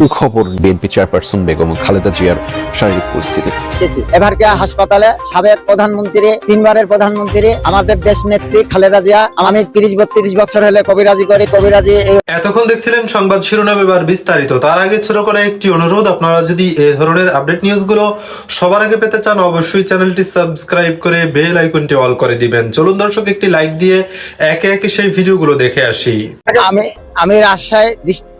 সুখবর BNP chairperson Begum Khaleda জিয়ার শারীরিক পরিস্থিতি। এবারকে হাসপাতালে সাবেক প্রধানমন্ত্রী তিনবারের প্রধানমন্ত্রী আমাদের দেশ নেত্রী খালেদা জিয়া। আমি তিরিশ বত্রিশ বছর হলে কবিরাজি করি কবিরাজি এতক্ষণ দেখছিলেন সংবাদ শিরোনাম এবার বিস্তারিত। তার আগে ছোট করে একটি অনুরোধ আপনারা যদি এ ধরনের আপডেট নিউজগুলো সবার আগে পেতে চান অবশ্যই চ্যানেলটি সাবস্ক্রাইব করে বেল আইকনটি অল করে দিবেন। চলুন দর্শক একটি লাইক দিয়ে একে একে সেই ভিডিওগুলো দেখে আসি। আমি আমি রাজশাহী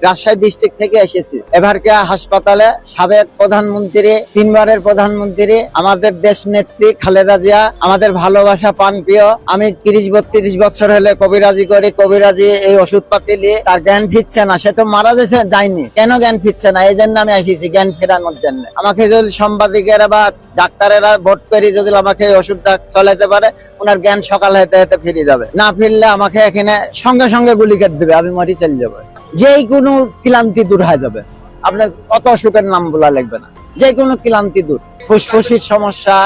রাজশাহী ডিস্ট্রিক্ট থেকে এসেছি। এবারকে হাসপাতালে সাবেক প্রধানমন্ত্রী, তিনবারের প্রধানমন্ত্রী, আমাদের দেশ নেত্রী খালেদা জিয়া, আমাদের ভালোবাসা পান প্রিয় আমি তিরিশ বত্রিশ বছর হলে কবিরাজি করি, কবিরাজি এই ওষুধ পাতি নিয়ে তার জ্ঞান ফিরছে না। সে তো মারা গেছে, যায়নি। কেন জ্ঞান ফিরছে না? এই জন্য আমি এসেছি জ্ঞান ফেরানোর জন্য। আমাকে যদি সাংবাদিকেরা বা ডাক্তারেরা ভোট করে যদি আমাকে এই ওষুধটা চলাইতে পারে, ওনার জ্ঞান সকাল হতে হতে ফিরে যাবে। না ফিরলে আমাকে এখানে সঙ্গে সঙ্গে গুলি কেটে দেবে, আমি মরি চলে যাব। যেই কোনো ক্লান্তি দূর হয়ে যাবে। আপনার কত অসুখের নাম বলা লাগবে না। যে কোনো ক্লান্তি দূর। ফুসফুসির সমস্যা,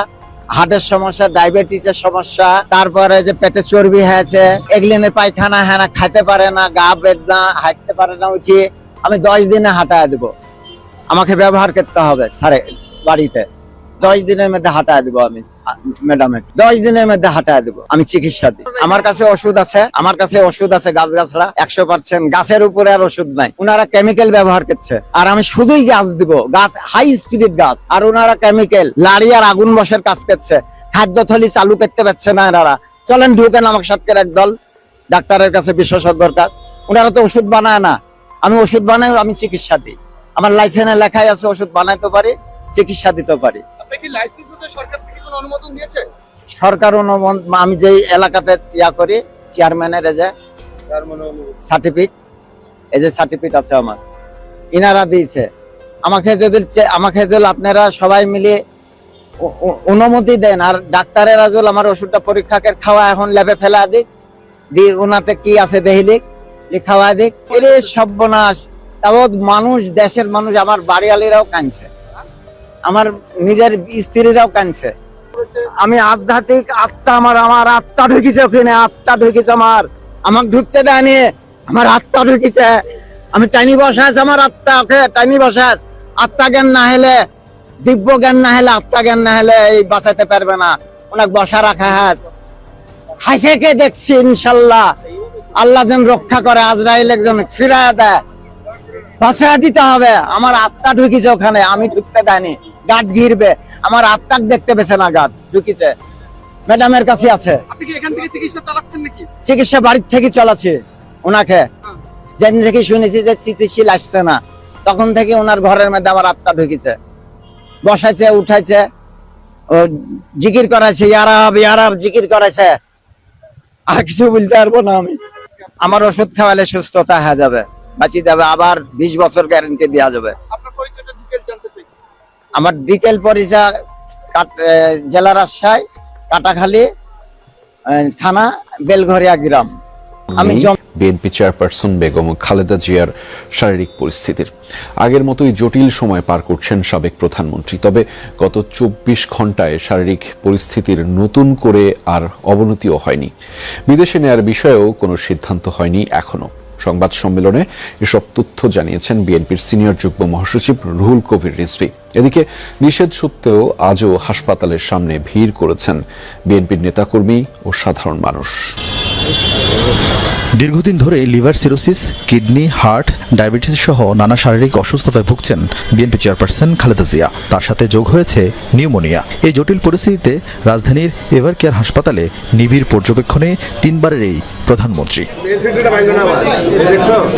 হার্টের সমস্যা, ডায়াবেটিসের সমস্যা, তারপরে যে পেটে চর্বি হয়েছে, এগলিনের পায়খানা হ্যাঁ না, খাইতে পারে না, গা বেদনা হাঁটতে পারে না উঠিয়ে আমি দশ দিনে হাঁটায় দেবো। আমাকে ব্যবহার করতে হবে সারে বাড়িতে। দশ দিনের মধ্যে হাঁটায় দেবো আমি। ম্যাডামে, দশ দিনের মধ্যে দেবো, আমি চিকিৎসা দিই। আমার কাছে ওষুধ আছে, আমার কাছে ওষুধ আছে গাছ গাছরা একশো পার্সেন্ট গাছের উপরে আর ওষুধ নাই। ওনারা কেমিক্যাল ব্যবহার করছে। আর আমি শুধুই গাছ দিব, গাছ হাই গাছ। আর ওনারা কেমিক্যাল লাড়ি আর আগুন বসের কাজ করছে। খাদ্য থলি চালু করতে পারছে না এনারা। চলেন, ঢুকেন আমার সাথে একদল ডাক্তারের কাছে বিশেষজ্ঞর কাজ। ওনারা তো ওষুধ বানায় না। আমি ওষুধ বানাই, আমি চিকিৎসা দিই। আমার লাইসেন্সে লেখাই আছে, ওষুধ বানাইতে পারি, চিকিৎসা দিতে পারি। লাইসেন্স সরকার সরকার অনুমোদন আমি যেই এলাকাতে ইয়া করি চেয়ারম্যানের যে সার্টিফিকেট এই যে সার্টিফিকেট আছে আমার, ইনারা দিয়েছে। আমাকে যদি আমাকে যদি আপনারা সবাই মিলে অনুমতি দেন, আর ডাক্তারেরা যদি আমার ওষুধটা পরীক্ষা করে খাওয়া এখন ল্যাবে ফেলা দিক দি ওনাতে কি আছে দেহিলিক খাওয়া দিক, এরে সর্বনাশ। তাবৎ মানুষ, দেশের মানুষ, আমার বাড়িয়ালিরাও কাঁদছে। আমার নিজের স্ত্রীরাও কাঁদছে। আমি আধ্যাত্মিক আত্মা, আমার আমার আত্মা ঢুকিছে ওখানে, আত্মা ঢুকিছে আমার। আমাকে ঢুকতে দেয়নি, আমার আত্মা ঢুকিছে। আমি টাইনি বসা আছে আমার আত্মা, ওকে, টাইনি বসা আছে। আত্মা জ্ঞান না হলে, দিব্য জ্ঞান না হলে আত্মা জ্ঞান না হলে এই বাঁচাতে পারবে না। অনেক বসা রাখা আছে হাসেকে দেখছি, ইনশাল্লাহ। আল্লাহ যেন রক্ষা করে, আজরাইল একজন ফিরায় দেয়। বাঁচায় দিতে হবে। আমার আত্মা ঢুকিছে ওখানে, আমি ঢুকতে দেয়নি। গাট ঘিরবে। আমার আত্মাক দেখতে পেছে না গাট ঢুকিছে ম্যাডামের কাছে আছে। চিকিৎসা বাড়ির থেকে চলাছে ওনাকে। হ্যাঁ। যেদিন থেকে শুনেছি যে চিকিৎসিল আসছে না তখন থেকে ওনার ঘরের মধ্যে আমার আত্মা ঢুকেছে। বসাইছে উঠাইছে ও জিকির করাইছে ইয়ারাব ইয়ারাব জিকির করাইছে। আর কিছু বলতে পারব না আমি। আমার ওষুধ খাওয়ালে সুস্থতা হয়ে যাবে বাঁচিয়ে যাবে আবার বিশ বছর গ্যারেন্টি দেওয়া যাবে। আমার ডিটেল পরিচয় জেলা রাজশাহী কাটাখালী থানা বেলঘরিয়া গ্রাম। আমি বিএনপি চেয়ারপারসন বেগম খালেদা জিয়ার শারীরিক পরিস্থিতির। আগের মতোই জটিল সময় পার করছেন সাবেক প্রধানমন্ত্রী তবে গত চব্বিশ ঘন্টায় শারীরিক পরিস্থিতির নতুন করে আর অবনতিও হয়নি। বিদেশে নেয়ার বিষয়েও কোনো সিদ্ধান্ত হয়নি এখনও। সংবাদ সম্মেলনে এসব তথ্য জানিয়েছেন বিএনপির সিনিয়র যুগ্ম মহাসচিব রুহুল কবির রিজভি। এদিকে নিষেধ সত্ত্বেও আজও হাসপাতালের সামনে ভিড় করেছেন বিএনপির নেতাকর্মী ও সাধারণ মানুষ। দীর্ঘদিন ধরে liver cirrhosis, kidney, heart, diabetes সহ নানা শারীরিক অসুস্থতায় ভুগছেন বিএনপি চেয়ারপারসন খালেদা জিয়া। তার সাথে যোগ হয়েছে নিউমোনিয়া। এই জটিল পরিস্থিতিতে রাজধানীর এভার কেয়ার হাসপাতালে নিবিড় পর্যবেক্ষণে তিনবারের এই প্রধানমন্ত্রী।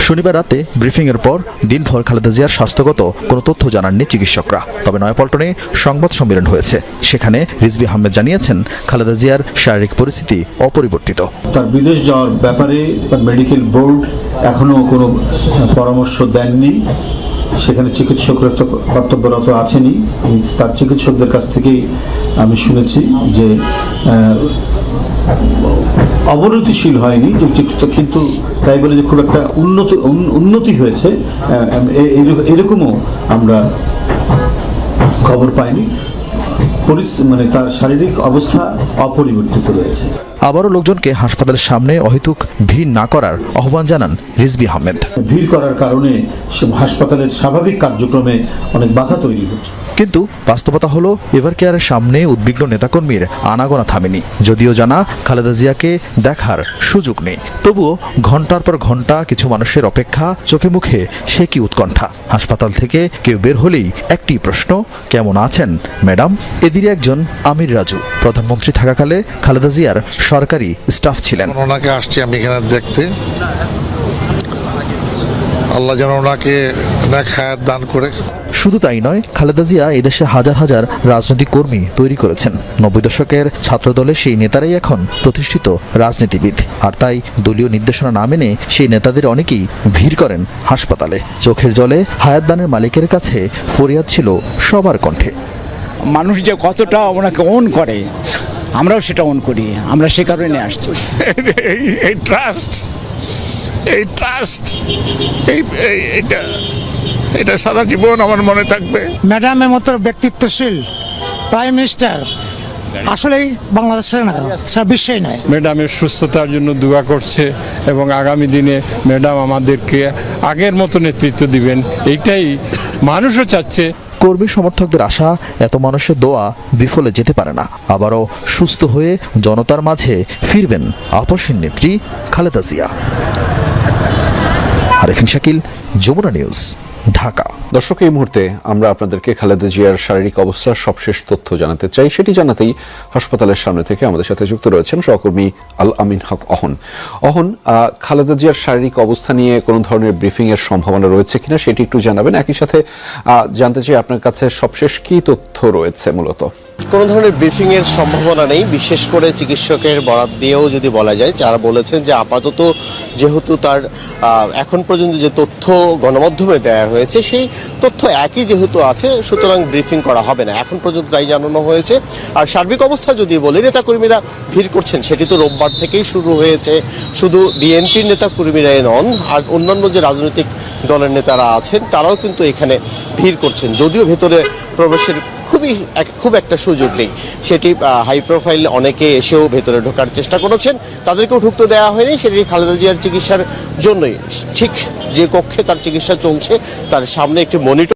শনিবার রাতে ব্রিফিংয়ের পর দিনভর খালেদা জিয়ার স্বাস্থ্যগত কোনো তথ্য জানাননি চিকিৎসকরা। তবে নয়াপল্টনে সংবাদ সম্মেলন হয়েছে। সেখানে রিজবি আহমেদ জানিয়েছেন খালেদা জিয়ার শারীরিক পরিস্থিতি অপরিবর্তিত। তার বিদেশ যাওয়ার ব্যাপারে মেডিকেল বোর্ড এখনও কোনো পরামর্শ দেননি। সেখানে চিকিৎসকরা তো কর্তব্যরত আছেনই। তার চিকিৎসকদের কাছ থেকেই আমি শুনেছি যে অবনতিশীল হয়নি কিন্তু তাই বলে যে খুব একটা উন্নত উন্নতি হয়েছে এরকমও আমরা খবর পাইনি। পরিস্থিতি মানে তার শারীরিক অবস্থা অপরিবর্তিত রয়েছে। আবারও লোকজনকে হাসপাতালের সামনে অহেতুক ভিড় না করার আহ্বান জানান রিজবি আহমেদ। ভিড় করার কারণে হাসপাতালের স্বাভাবিক কার্যক্রমে অনেক বাধা তৈরি হচ্ছে। কিন্তু বাস্তবতা হলো এভার কেয়ারের সামনে উদ্বিগ্ন নেতাকর্মীর আনাগোনা থামেনি। যদিও জানা খালেদা জিয়াকে দেখার সুযোগ নেই। তবুও ঘণ্টার পর ঘণ্টা কিছু মানুষের অপেক্ষা চোখে মুখে সে কি উৎকণ্ঠা? হাসপাতাল থেকে কেউ বের হলেই একটি প্রশ্ন কেমন আছেন ম্যাডাম? এদিকে একজন আমির রাজু প্রধানমন্ত্রী থাকাকালে খালেদা জিয়ার সরকারি স্টাফ ছিলেন। ওনাকে আসছি আমি এখানে দেখতে। আল্লাহ যেন ওনাকে নেক হায়াত দান করে। শুধু তাই নয় খালেদা জিয়া এদেশে হাজার হাজার রাজনৈতিক কর্মী তৈরি করেছেন। নব্বই দশকের ছাত্রদলের সেই নেতারাই এখন প্রতিষ্ঠিত রাজনীতিবিদ। আর তাই দলীয় নির্দেশনা না মেনে সেই নেতাদের অনেকেই ভিড় করেন হাসপাতালে। চোখের জলে হায়াতদানের মালিকের কাছে ফরিয়াদ ছিল সবার কণ্ঠে। মানুষ যে কতটা ওনাকে অন করে আমরাও সেটা অন করি আমরা সে কারণে আসছি। এই ট্রাস্ট এই ট্রাস্ট এই এই- এটা এটা সারা জীবন আমার মনে থাকবে। ম্যাডামের মতো ব্যক্তিত্বশীল প্রাইম মিনিস্টার আসলেই বাংলাদেশে না সারা বিশ্বেই নয় ম্যাডামের সুস্থতার জন্য দোয়া করছে এবং আগামী দিনে ম্যাডাম আমাদেরকে আগের মতো নেতৃত্ব দিবেন এইটাই মানুষও চাচ্ছে। কর্মী সমর্থকদের আশা, এত মানুষের দোয়া বিফলে যেতে পারে না। আবারও সুস্থ হয়ে জনতার মাঝে ফিরবেন আপসীন নেত্রী খালেদা জিয়া। আরেফিন শাকিল, যমুনা নিউজ, ঢাকা। দর্শক, এই মুহূর্তে আমরা আপনাদেরকে খালেদা জিয়ার শারীরিক অবস্থার সবশেষ তথ্য জানাতে চাই। সেটি জানাতেই হাসপাতালের সামনে থেকে আমাদের সাথে যুক্ত রয়েছেন সহকর্মী আল আমিন হক অহন। অহন খালেদা জিয়ার শারীরিক অবস্থা নিয়ে কোনো ধরনের ব্রিফিং এর সম্ভাবনা রয়েছে কিনা সেটি একটু জানাবেন। একই সাথে জানতে চাই আপনার কাছে সবশেষ কি তথ্য রয়েছে মূলত? কোনো ধরনের ব্রিফিং এর সম্ভাবনা নেই, বিশেষ করে চিকিৎসকের বরাত দিয়েও যদি বলা যায়, যারা বলেছেন যে আপাতত যেহেতু তার এখন পর্যন্ত যে তথ্য গণমাধ্যমে দেওয়া হয়েছে, সেই তথ্য একই যেহেতু আছে, সুতরাং ব্রিফিং করা হবে না। এখন পর্যন্ত তাই জানানো হয়েছে। আর সার্বিক অবস্থা যদি বলি, নেতাকর্মীরা ভিড় করছেন, সেটি তো রোববার থেকেই শুরু হয়েছে। শুধু বিএনপির নেতাকর্মীরাই নন, আর অন্যান্য যে রাজনৈতিক দলের নেতারা আছেন, তারাও কিন্তু এখানে ভিড় করছেন। যদিও ভেতরে প্রবেশের খুবই খুব একটা সুযোগ নেই। সেটি হাই প্রোফাইল অনেকে এসেও ভেতরে ঢোকার চেষ্টা করেছেন। তাদেরকেও ঢুকতে দেওয়া হয়নি। সেটি খালেদা জিয়ার চিকিৎসার জন্যই। ঠিক যে কক্ষে তার চিকিৎসা চলছে, তার সামনে একটি মনিটর